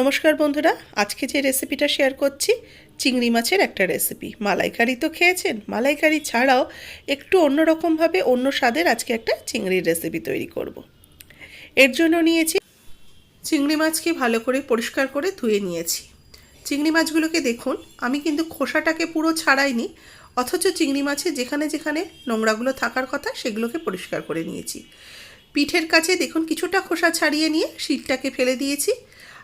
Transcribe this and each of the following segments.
নমস্কার বন্ধুরা, আজকে যে রেসিপিটা শেয়ার করছি, চিংড়ি মাছের একটা রেসিপি। মালাইকারি তো খেয়েছেন, মালাইকারি ছাড়াও একটু অন্যরকমভাবে অন্য স্বাদের আজকে একটা চিংড়ির রেসিপি তৈরি করব। এর জন্য নিয়েছি চিংড়ি মাছকে ভালো করে পরিষ্কার করে ধুয়ে নিয়েছি। চিংড়ি মাছগুলোকে দেখুন, আমি কিন্তু খোসাটাকে পুরো ছাড়াইনি, অথচ চিংড়ি মাছে যেখানে যেখানে নোংরাগুলো থাকার কথা সেগুলোকে পরিষ্কার করে নিয়েছি। পিঠের কাছে দেখুন, কিছুটা খোসা ছাড়িয়ে নিয়ে শীতটাকে ফেলে দিয়েছি।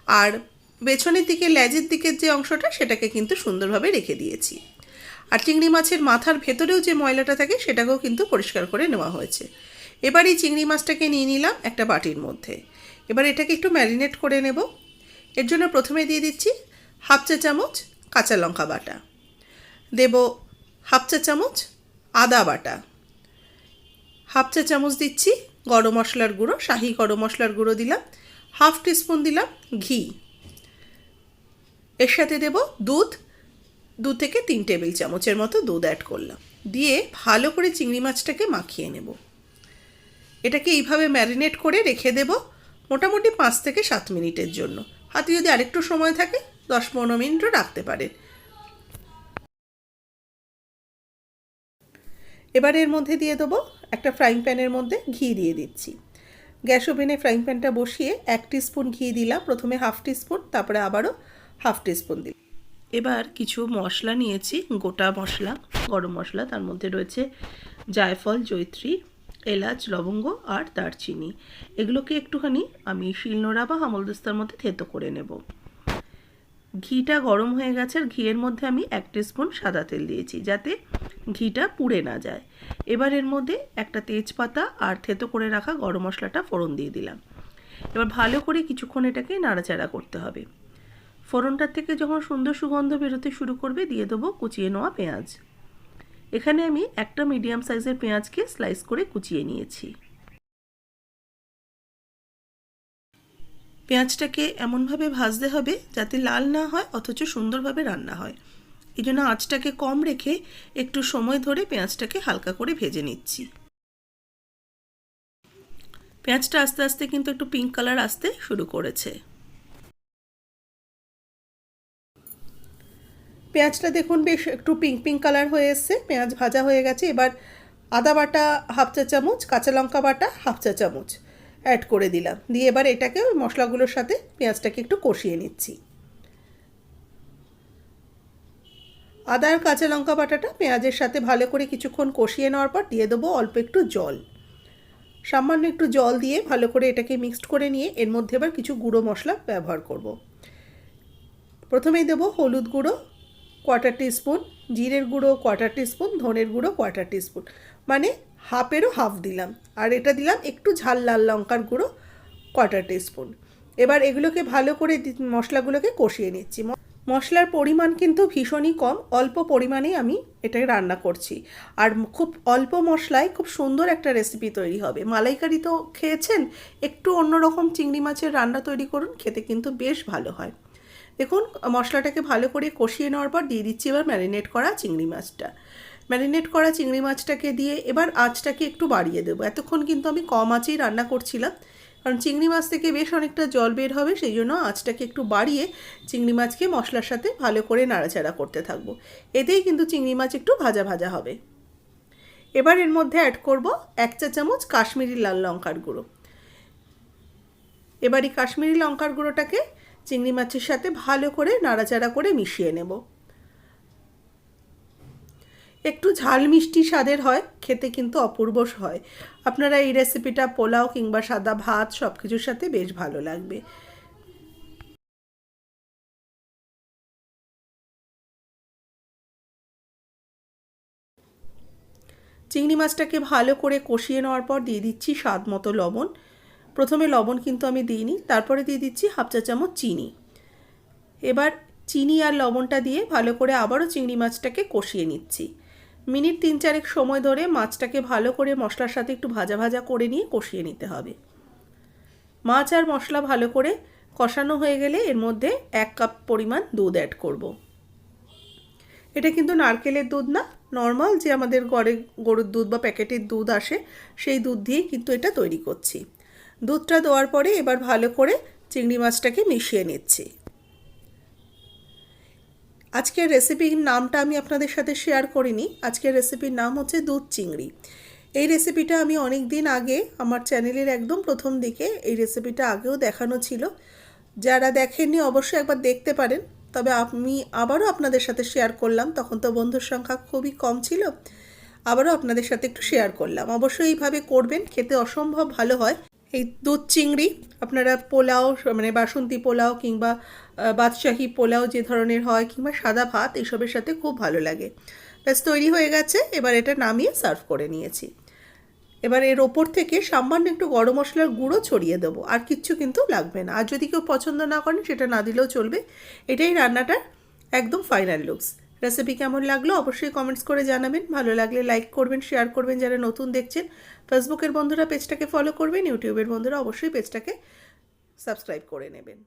আর পেছনের দিকে, লেজের দিকের যে অংশটা, সেটাকে কিন্তু সুন্দরভাবে রেখে দিয়েছি। আর চিংড়ি মাছের মাথার ভেতরেও যে ময়লাটা থাকে, সেটাকেও কিন্তু পরিষ্কার করে নেওয়া হয়েছে। এবার এই চিংড়ি মাছটাকে নিয়ে নিলাম একটা বাটির মধ্যে। এবার এটাকে একটু ম্যারিনেট করে নেব। এর জন্য প্রথমে দিয়ে দিচ্ছি হাফ চা চামচ কাঁচা লঙ্কা বাটা। দেব হাফ চা চামচ আদা বাটা। হাফ চা চামচ দিচ্ছি গরম মশলার গুঁড়ো, শাহি গরম মশলার গুঁড়ো দিলাম। হাফ টিস্পুন দিলাম ঘি। এর সাথে দেব দুধ। দু থেকে তিন টেবিল চামচের মতো দুধ অ্যাড করলাম। দিয়ে ভালো করে চিংড়ি মাছটাকে মাখিয়ে নেব। এটাকে এইভাবে ম্যারিনেট করে রেখে দেব মোটামুটি পাঁচ থেকে সাত মিনিটের জন্য। হাতে যদি আরেকটু সময় থাকে, দশ পনেরো মিনিটও রাখতে পারেন। এবার এর মধ্যে দিয়ে দেবো একটা ফ্রাইং প্যানের মধ্যে ঘি দিয়ে দিচ্ছি। গ্যাস ওভেনে ফ্রাইং প্যানটা বসিয়ে এক স্পুন ঘি দিলাম। প্রথমে হাফ স্পুন তারপরে আবারও হাফ স্পুন দিলাম। এবার কিছু মশলা নিয়েছি, গোটা মশলা, গরম মশলা, তার মধ্যে রয়েছে জায়ফল জৈত্রী এলাচ, লবঙ্গ আর দারচিনি। এগুলোকে একটুখানি আমি শিলনোড়া বা হামলদস্তার মধ্যে থেতো করে নেব। ঘিটা গরম হয়ে গেছে, আর ঘিয়ের মধ্যে আমি এক স্পুন সাদা তেল দিয়েছি যাতে ঘিটা পুড়ে না যায়। এবার এর মধ্যে একটা তেজপাতা আর থেতো করে রাখা গরম মশলাটা ফোড়ন দিয়ে দিলাম। এবার ভালো করে কিছুক্ষণ এটাকে নাড়াচাড়া করতে হবে। ফোড়নটার থেকে যখন সুন্দর সুগন্ধ বেরোতে শুরু করবে, দিয়ে দেবো কুচিয়ে নেওয়া পেঁয়াজ। এখানে আমি একটা মিডিয়াম সাইজের পেঁয়াজকে স্লাইস করে কুচিয়ে নিয়েছি। পেঁয়াজটাকে এমনভাবে ভাজতে হবে যাতে লাল না হয়, অথচ সুন্দরভাবে রান্না হয়। এই জন্য আঁচটাকে কম রেখে একটু সময় ধরে পেঁয়াজটাকে হালকা করে ভেজে নিচ্ছি। পেঁয়াজটা আস্তে আস্তে কিন্তু একটু পিঙ্ক কালার আসতে শুরু করেছে। পেঁয়াজটা দেখুন বেশ একটু পিঙ্ক পিঙ্ক কালার হয়ে এসছে। পেঁয়াজ ভাজা হয়ে গেছে। এবার আদা বাটা হাফ চা চামচ, কাঁচা লঙ্কা বাটা হাফ চা চামচ। অ্যাড করে দিলাম। দিয়ে এবার এটাকে ওই মশলাগুলোর সাথে পেঁয়াজটাকে একটু কষিয়ে নিচ্ছি। আদা আর কাঁচা লঙ্কা বাটাটা পেঁয়াজের সাথে ভালো করে কিছুক্ষণ কষিয়ে নেওয়ার পর দিয়ে দেবো অল্প একটু জল। সামান্য একটু জল দিয়ে ভালো করে এটাকে মিক্সড করে নিয়ে এর মধ্যে এবার কিছু গুঁড়ো মশলা ব্যবহার করব। প্রথমেই দেবো হলুদ গুঁড়ো কোয়ার্টার স্পুন জিরের গুঁড়ো কোয়ার্টার স্পুন ধনের গুঁড়ো কোয়ার্টার স্পুন মানে হাফেরও হাফ দিলাম। আর এটা দিলাম একটু ঝাল লাল লঙ্কার গুঁড়ো কোয়ার্টার স্পুন এবার এগুলোকে ভালো করে মশলাগুলোকে কষিয়ে নিচ্ছি। মশলার পরিমাণ কিন্তু ভীষণই কম, অল্প পরিমাণেই আমি এটাকে রান্না করছি। আর খুব অল্প মশলায় খুব সুন্দর একটা রেসিপি তৈরি হবে। মালাইকারি তো খেয়েছেন, একটু অন্যরকম চিংড়ি মাছের রান্না তৈরি করুন, খেতে কিন্তু বেশ ভালো হয়। দেখুন, মশলাটাকে ভালো করে কষিয়ে নেওয়ার পর দিয়ে দিচ্ছি এবার ম্যারিনেট করা চিংড়ি মাছটা। ম্যারিনেট করা চিংড়ি মাছটাকে দিয়ে এবার আঁচটাকে একটু বাড়িয়ে দেবো। এতক্ষণ কিন্তু আমি কম আঁচেই রান্না করছিলাম। কারণ চিংড়ি মাছ থেকে বেশ অনেকটা জল বের হবে, সেই জন্য আঁচটাকে একটু বাড়িয়ে চিংড়ি মাছকে মশলার সাথে ভালো করে নাড়াচাড়া করতে থাকব। এতেই কিন্তু চিংড়ি মাছ একটু ভাজা ভাজা হবে। এবার এর মধ্যে অ্যাড করব এক চা চামচ কাশ্মীরি লাল লঙ্কার গুঁড়ো। এবার এই কাশ্মীরি লঙ্কার গুঁড়োটাকে চিংড়ি মাছের সাথে ভালো করে নাড়াচাড়া করে মিশিয়ে নেব। একটু ঝাল মিষ্টি স্বাদের হয়, খেতে কিন্তু অপূর্ব হয়। আপনারা এই রেসিপিটা পোলাও কিংবা সাদা ভাত সব কিছুর সাথে বেশ ভালো লাগবে। চিংড়ি মাছটাকে ভালো করে কষিয়ে নেওয়ার পর দিয়ে দিচ্ছি স্বাদ মতো লবণ। প্রথমে লবণ কিন্তু আমি দিইনি, তারপরে দিয়ে দিচ্ছি হাফ চা চামচ চিনি। এবার চিনি আর লবণটা দিয়ে ভালো করে আবারও চিংড়ি মাছটাকে কষিয়ে নিচ্ছি। মিনিট তিন চারেক সময় ধরে মাছটাকে ভালো করে মশলার সাথে একটু ভাজা ভাজা করে নিয়ে কষিয়ে নিতে হবে। মাছ আর মশলা ভালো করে কষানো হয়ে গেলে এর মধ্যে এক কাপ পরিমাণ দুধ অ্যাড করব। এটা কিন্তু নারকেলের দুধ না নর্মাল যে আমাদের ঘরে গরুর দুধ বা প্যাকেটের দুধ আসে, সেই দুধ দিয়েই কিন্তু এটা তৈরি করছি। দুধটা দেওয়ার পরে এবার ভালো করে চিংড়ি মাছটাকে মিশিয়ে নিচ্ছি। আজকের রেসিপির নামটা আমি আপনাদের সাথে শেয়ার করিনি। আজকের রেসিপির নাম হচ্ছে দুধ চিংড়ি। এই রেসিপিটা আমি অনেক দিন আগে আমার চ্যানেলের একদম প্রথম দিকে এই রেসিপিটা আগেও দেখানো ছিল। যারা দেখেননি অবশ্যই একবার দেখতে পারেন। তবে আমি আবারও আপনাদের সাথে শেয়ার করলাম। তখন তো বন্ধুর সংখ্যা খুবই কম ছিল। আবারও আপনাদের সাথে একটু শেয়ার করলাম। অবশ্যই এইভাবে করবেন। খেতে অসম্ভব ভালো হয়। এই দুধ চিংড়ি আপনারা পোলাও মানে বাসন্তী পোলাও কিংবা বাদশাহী পোলাও যে ধরনের হয় কিংবা সাদা ভাত এইসবের সাথে খুব ভালো লাগে। ব্যাস, তৈরি হয়ে গেছে। এবার এটা নামিয়ে সার্ভ করে নিয়েছি। এবার এর ওপর থেকে সামান্য একটু গরম মশলার গুঁড়ো ছড়িয়ে দেবো। আর কিচ্ছু কিন্তু লাগবে না। আর যদি কেউ পছন্দ না করেন, সেটা না দিলেও চলবে। এটাই রান্নাটার একদম ফাইনাল লুকস রেসিপি কেমন লাগল অবশ্যই কমেন্টস করে জানাবেন। ভালো লাগলে লাইক করবেন শেয়ার করবেন যারা নতুন দেখছেন। ফেসবুকের বন্ধুরা পেজটাকে ফলো করবেন ইউটিউবের বন্ধুরা অবশ্যই পেজটাকে সাবস্ক্রাইব করে নেবেন।